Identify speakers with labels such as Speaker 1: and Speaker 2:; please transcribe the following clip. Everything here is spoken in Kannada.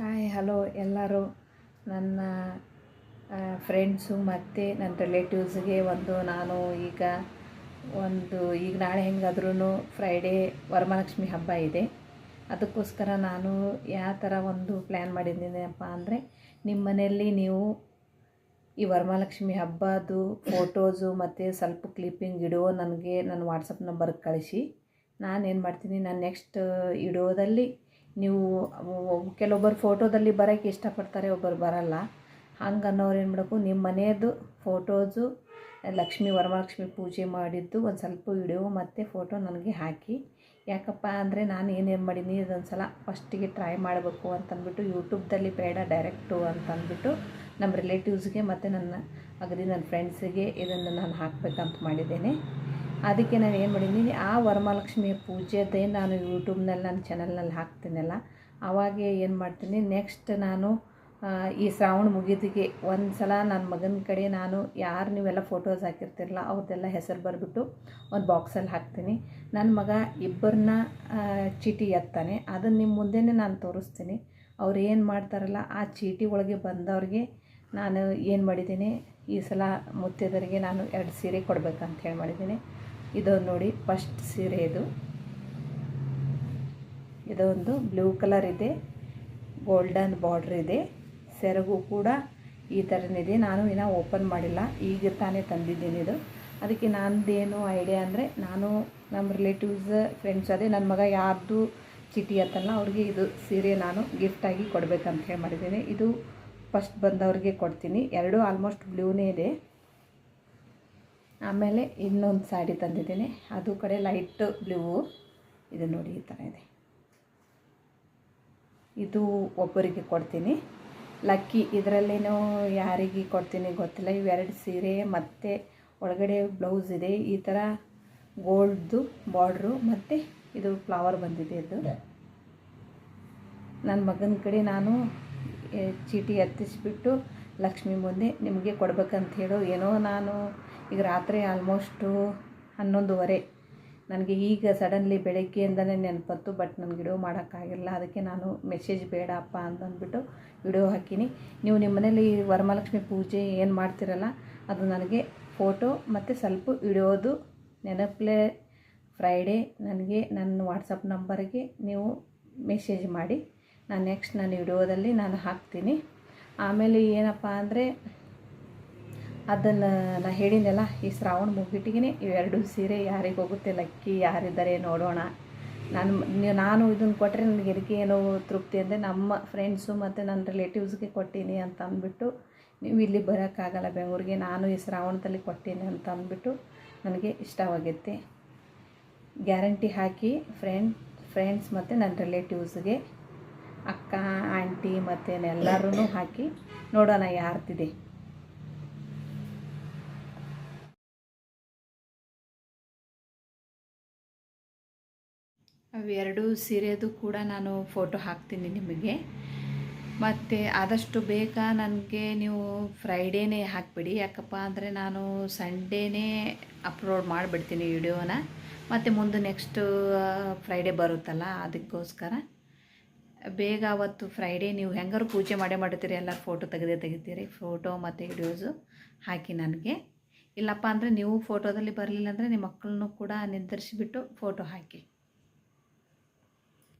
Speaker 1: ಹಾಯ್ ಹಲೋ ಎಲ್ಲರೂ. ನನ್ನ ಫ್ರೆಂಡ್ಸು ಮತ್ತು ನನ್ನ ರಿಲೇಟಿವ್ಸ್ಗೆ ಒಂದು ನಾನು ಈಗ ಒಂದು, ಈಗ ನಾಳೆ ಹೆಂಗಾದ್ರೂ ಫ್ರೈಡೇ ವರಮಹಾಲಕ್ಷ್ಮಿ ಹಬ್ಬ ಇದೆ. ಅದಕ್ಕೋಸ್ಕರ ನಾನು ಯಾವ ಥರ ಒಂದು ಪ್ಲ್ಯಾನ್ ಮಾಡಿದ್ದೀನಪ್ಪ ಅಂದರೆ ನಿಮ್ಮ ಮನೆಯಲ್ಲಿ ನೀವು ಈ ವರಮಹಾಲಕ್ಷ್ಮಿ ಹಬ್ಬದು ಫೋಟೋಸು ಮತ್ತು ಸ್ವಲ್ಪ ಕ್ಲಿಪ್ಪಿಂಗ್ ಇಡೋ ನನಗೆ ನನ್ನ ವಾಟ್ಸಪ್ ನಂಬರ್ಗೆ ಕಳಿಸಿ. ನಾನು ಏನು ಮಾಡ್ತೀನಿ, ನಾನು ನೆಕ್ಸ್ಟ್ ವಿಡಿಯೋದಲ್ಲಿ ನೀವು ಕೆಲವೊಬ್ಬರು ಫೋಟೋದಲ್ಲಿ ಬರೋಕ್ಕೆ ಇಷ್ಟಪಡ್ತಾರೆ, ಒಬ್ಬರು ಬರಲ್ಲ. ಹಂಗೆ ಅನ್ನೋರು ಏನು ಮಾಡಬೇಕು ನಿಮ್ಮ ಮನೆಯದು ಫೋಟೋಸು, ಲಕ್ಷ್ಮಿ ವರಮಹಾಲಕ್ಷ್ಮಿ ಪೂಜೆ ಮಾಡಿದ್ದು, ಒಂದು ಸ್ವಲ್ಪ ವಿಡಿಯೋ ಮತ್ತು ಫೋಟೋ ನನಗೆ ಹಾಕಿ. ಯಾಕಪ್ಪ ಅಂದರೆ ನಾನು ಏನೇನು ಮಾಡೀನಿ ಇದೊಂದು ಸಲ ಫಸ್ಟಿಗೆ ಟ್ರೈ ಮಾಡಬೇಕು ಅಂತಂದ್ಬಿಟ್ಟು, ಯೂಟ್ಯೂಬ್ದಲ್ಲಿ ಬೇಡ ಡೈರೆಕ್ಟು ಅಂತಂದ್ಬಿಟ್ಟು ನಮ್ಮ ರಿಲೇಟಿವ್ಸ್ಗೆ ಮತ್ತು ನನ್ನ ಅಗದಿ ನನ್ನ ಫ್ರೆಂಡ್ಸಿಗೆ ಇದನ್ನು ನಾನು ಹಾಕಬೇಕಂತ ಮಾಡಿದ್ದೇನೆ. ಅದಕ್ಕೆ ನಾನು ಏನು ಮಾಡಿದ್ದೀನಿ ಆ ವರಮಹಾಲಕ್ಷ್ಮಿಯ ಪೂಜೆದೇ ನಾನು ಯೂಟ್ಯೂಬ್ನಲ್ಲಿ ನನ್ನ ಚಾನಲ್ನಲ್ಲಿ ಹಾಕ್ತೀನಲ್ಲ, ಅವಾಗೆ ಏನು ಮಾಡ್ತೀನಿ ನೆಕ್ಸ್ಟ್ ನಾನು ಈ ಶ್ರಾವಣ ಮುಗಿದಿಗೆ ಒಂದು ಸಲ ನನ್ನ ಮಗನ ಕಡೆ ನಾನು ಯಾರು ನೀವೆಲ್ಲ ಫೋಟೋಸ್ ಹಾಕಿರ್ತಿರಲ್ಲ ಅವ್ರದ್ದೆಲ್ಲ ಹೆಸರು ಬರ್ಬಿಟ್ಟು ಒಂದು ಬಾಕ್ಸಲ್ಲಿ ಹಾಕ್ತೀನಿ. ನನ್ನ ಮಗ ಇಬ್ಬರನ್ನ ಚೀಟಿ ಎತ್ತಾನೆ ಅದನ್ನು ನಿಮ್ಮ ಮುಂದೆನೇ ನಾನು ತೋರಿಸ್ತೀನಿ. ಅವ್ರು ಏನು ಮಾಡ್ತಾರಲ್ಲ, ಆ ಚೀಟಿ ಒಳಗೆ ಬಂದವ್ರಿಗೆ ನಾನು ಏನು ಮಾಡಿದ್ದೀನಿ, ಈ ಸಲ ಮುತ್ತೈದರಿಗೆ ನಾನು ಎರಡು ಸೀರೆ ಕೊಡಬೇಕಂತ ಹೇಳಿ ಮಾಡಿದ್ದೀನಿ. ಇದು ನೋಡಿ ಫಸ್ಟ್ ಸೀರೆ ಇದು. ಇದೊಂದು ಬ್ಲೂ ಕಲರ್ ಇದೆ ಗೋಲ್ಡನ್ ಬಾರ್ಡ್ರ್ ಇದೆ. ಸೆರಗು ಕೂಡ ಈ ಥರನಿದೆ ನಾನು ಇನ್ನೂ ಓಪನ್ ಮಾಡಿಲ್ಲ, ಈಗ ತಾನೇ ತಂದಿದ್ದೀನಿ ಇದು. ಅದಕ್ಕೆ ನಂದೇನು ಐಡಿಯಾ ಅಂದರೆ, ನಾನು ನಮ್ಮ ರಿಲೇಟಿವ್ಸ್ ಫ್ರೆಂಡ್ಸ್ ಅದೇ ನನ್ನ ಮಗ ಯಾರ್ದು ಚೀಟಿ ಅಂತಲ್ಲ, ಅವ್ರಿಗೆ ಇದು ಸೀರೆ ನಾನು ಗಿಫ್ಟಾಗಿ ಕೊಡಬೇಕಂತ ಹೇಳಿ ಮಾಡಿದ್ದೀನಿ. ಇದು ಫಸ್ಟ್ ಬಂದವ್ರಿಗೆ ಕೊಡ್ತೀನಿ. ಎರಡೂ ಆಲ್ಮೋಸ್ಟ್ ಬ್ಲೂನೇ ಇದೆ. ಆಮೇಲೆ ಇನ್ನೊಂದು ಸ್ಯಾಡಿ ತಂದಿದ್ದೀನಿ. ಅದು ಕಡೆ ಲೈಟ್ ಬ್ಲೂ ಇದು ನೋಡಿ ಈ ಥರ ಇದೆ. ಇದು ಒಬ್ಬರಿಗೆ ಕೊಡ್ತೀನಿ. ಲಕ್ಕಿ ಇದರಲ್ಲೇನೋ ಯಾರಿಗೆ ಕೊಡ್ತೀನಿ ಗೊತ್ತಿಲ್ಲ. ಇವೆರಡು ಸೀರೆ ಮತ್ತು ಒಳಗಡೆ ಬ್ಲೌಸ್ ಇದೆ. ಈ ಥರ ಗೋಲ್ಡ್ದು ಬಾರ್ಡ್ರು ಮತ್ತು ಇದು ಫ್ಲವರ್ ಬಂದಿದೆ ಇದು. ನನ್ನ ಮಗನ ಕಡೆ ನಾನು ಚೀಟಿ ಎತ್ತಿಸ್ಬಿಟ್ಟು ಲಕ್ಷ್ಮಿ ಮುಂದೆ ನಿಮಗೆ ಕೊಡ್ಬೇಕಂತ ಹೇಳೋ ಏನೋ ನಾನು ಈಗ ರಾತ್ರಿ ಆಲ್ಮೋಸ್ಟು ಹನ್ನೊಂದುವರೆ. ನನಗೆ ಈಗ ಸಡನ್ಲಿ ಬೆಳಗ್ಗೆಯಿಂದನೇ ನೆನಪತ್ತು ಬಟ್ ನನಗೆ ವಿಡಿಯೋ ಮಾಡೋಕ್ಕಾಗಿಲ್ಲ. ಅದಕ್ಕೆ ನಾನು ಮೆಸೇಜ್ ಬೇಡಪ್ಪ ಅಂತಂದ್ಬಿಟ್ಟು ವಿಡಿಯೋ ಹಾಕೀನಿ. ನೀವು ನಿಮ್ಮ ಮನೇಲಿ ವರಮಹಾಲಕ್ಷ್ಮಿ ಪೂಜೆ ಏನು ಮಾಡ್ತಿರಲ್ಲ, ಅದು ನನಗೆ ಫೋಟೋ ಮತ್ತು ಸ್ವಲ್ಪ ವಿಡಿಯೋದು ನೆನಪಲೆ ಫ್ರೈಡೇ ನನಗೆ ನನ್ನ ವಾಟ್ಸಪ್ ನಂಬರ್ಗೆ ನೀವು ಮೆಸೇಜ್ ಮಾಡಿ. ನಾನು ನೆಕ್ಸ್ಟ್ ನನ್ನ ವಿಡಿಯೋದಲ್ಲಿ ನಾನು ಹಾಕ್ತೀನಿ. ಆಮೇಲೆ ಏನಪ್ಪ ಅಂದರೆ ಅದನ್ನು ನಾ ಹೇಳಿನಲ್ಲ ಈ ಶ್ರಾವಣ ಮುಗಿಟ್ಟಿಗೆ ಇವೆರಡು ಸೀರೆ ಯಾರಿಗೆ ಹೋಗುತ್ತೆ, ಲಕ್ಕಿ ಯಾರಿದ್ದಾರೆ ನೋಡೋಣ. ನಾನು ನಾನು ಇದನ್ನು ಕೊಟ್ಟರೆ ನನಗೆ ಇದಕ್ಕೆ ಏನೋ ತೃಪ್ತಿ ಅಂದರೆ ನಮ್ಮ ಫ್ರೆಂಡ್ಸು ಮತ್ತು ನನ್ನ ರಿಲೇಟಿವ್ಸ್ಗೆ ಕೊಟ್ಟೀನಿ ಅಂತ ಅಂದ್ಬಿಟ್ಟು, ನೀವು ಇಲ್ಲಿ ಬರೋಕ್ಕಾಗಲ್ಲ ಬೆಂಗಳೂರಿಗೆ, ನಾನು ಈ ಶ್ರಾವಣದಲ್ಲಿ ಕೊಟ್ಟೀನಿ ಅಂತ ಅಂದ್ಬಿಟ್ಟು ನನಗೆ ಇಷ್ಟವಾಗೈತೆ. ಗ್ಯಾರಂಟಿ ಹಾಕಿ ಫ್ರೆಂಡ್ ಫ್ರೆಂಡ್ಸ್ ಮತ್ತು ನನ್ನ ರಿಲೇಟಿವ್ಸ್ಗೆ ಅಕ್ಕ, ಆಂಟಿ ಮತ್ತು ಎಲ್ಲರೂ ಹಾಕಿ ನೋಡೋಣ ಯಾರ್ದಿದೆ ಅವೆರಡು ಸೀರೆದು ಕೂಡ ನಾನು ಫೋಟೋ ಹಾಕ್ತೀನಿ ನಿಮಗೆ. ಮತ್ತು ಆದಷ್ಟು ಬೇಗ ನನಗೆ ನೀವು ಫ್ರೈಡೇನೇ ಹಾಕಿಬಿಡಿ. ಯಾಕಪ್ಪ ಅಂದರೆ ನಾನು ಸಂಡೇನೇ ಅಪ್ಲೋಡ್ ಮಾಡಿಬಿಡ್ತೀನಿ ವಿಡಿಯೋನ. ಮತ್ತು ಮುಂದೆ ನೆಕ್ಸ್ಟು ಫ್ರೈಡೇ ಬರುತ್ತಲ್ಲ, ಅದಕ್ಕೋಸ್ಕರ. ಬೇಗ ಅವತ್ತು ಫ್ರೈಡೇ ನೀವು ಹೆಂಗಾರು ಪೂಜೆ ಮಾಡೇ ಮಾಡ್ತೀರಿ ಎಲ್ಲ ಫೋಟೋ ತೆಗೆದೇ ತೆಗಿತೀರಿ ಫೋಟೋ ಮತ್ತು ವಿಡಿಯೋಸು ಹಾಕಿ ನನಗೆ. ಇಲ್ಲಪ್ಪ ಅಂದರೆ ನೀವು ಫೋಟೋದಲ್ಲಿ ಬರಲಿಲ್ಲ ಅಂದರೆ ನಿಮ್ಮ ಮಕ್ಕಳನ್ನು ಕೂಡ ನಿರ್ಧರಿಸಿಬಿಟ್ಟು ಫೋಟೋ ಹಾಕಿ.